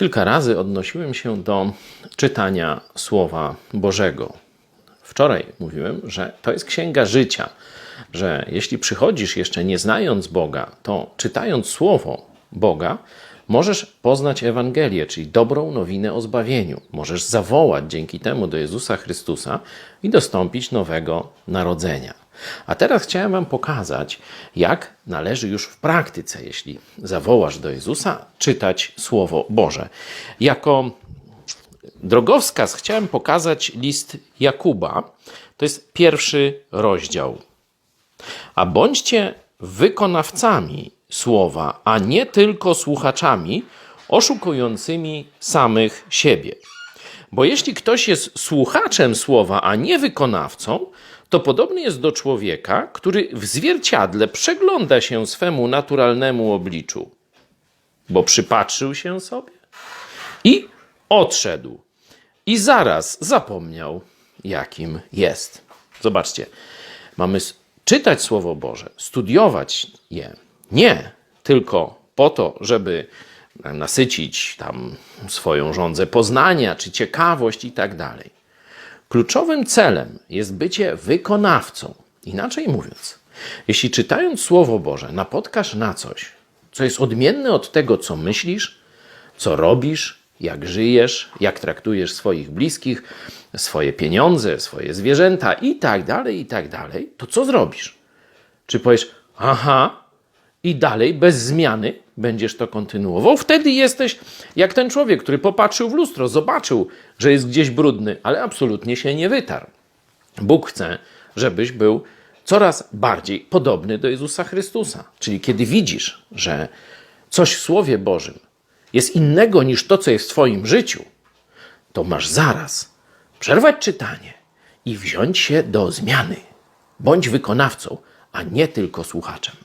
Kilka razy odnosiłem się do czytania Słowa Bożego. Wczoraj mówiłem, że to jest księga życia, że jeśli przychodzisz jeszcze nie znając Boga, to czytając Słowo Boga, możesz poznać Ewangelię, czyli dobrą nowinę o zbawieniu. Możesz zawołać dzięki temu do Jezusa Chrystusa i dostąpić nowego narodzenia. A teraz chciałem Wam pokazać, jak należy już w praktyce, jeśli zawołasz do Jezusa, czytać Słowo Boże. Jako drogowskaz chciałem pokazać list Jakuba. To jest pierwszy rozdział. A bądźcie wykonawcami słowa, a nie tylko słuchaczami oszukującymi samych siebie. Bo jeśli ktoś jest słuchaczem słowa, a nie wykonawcą, to podobny jest do człowieka, który w zwierciadle przegląda się swemu naturalnemu obliczu, bo przypatrzył się sobie i odszedł. I zaraz zapomniał, jakim jest. Zobaczcie, mamy czytać Słowo Boże, studiować je nie tylko po to, żeby nasycić tam swoją żądzę poznania czy ciekawość i tak dalej. Kluczowym celem jest bycie wykonawcą. Inaczej mówiąc, jeśli czytając Słowo Boże napotkasz na coś, co jest odmienne od tego, co myślisz, co robisz, jak żyjesz, jak traktujesz swoich bliskich, swoje pieniądze, swoje zwierzęta i tak dalej, i tak dalej, to co zrobisz? Czy powiesz, aha, i dalej bez zmiany będziesz to kontynuował? Wtedy jesteś jak ten człowiek, który popatrzył w lustro, zobaczył, że jest gdzieś brudny, ale absolutnie się nie wytarł. Bóg chce, żebyś był coraz bardziej podobny do Jezusa Chrystusa. Czyli kiedy widzisz, że coś w Słowie Bożym jest innego niż to, co jest w Twoim życiu, to masz zaraz przerwać czytanie i wziąć się do zmiany. Bądź wykonawcą, a nie tylko słuchaczem.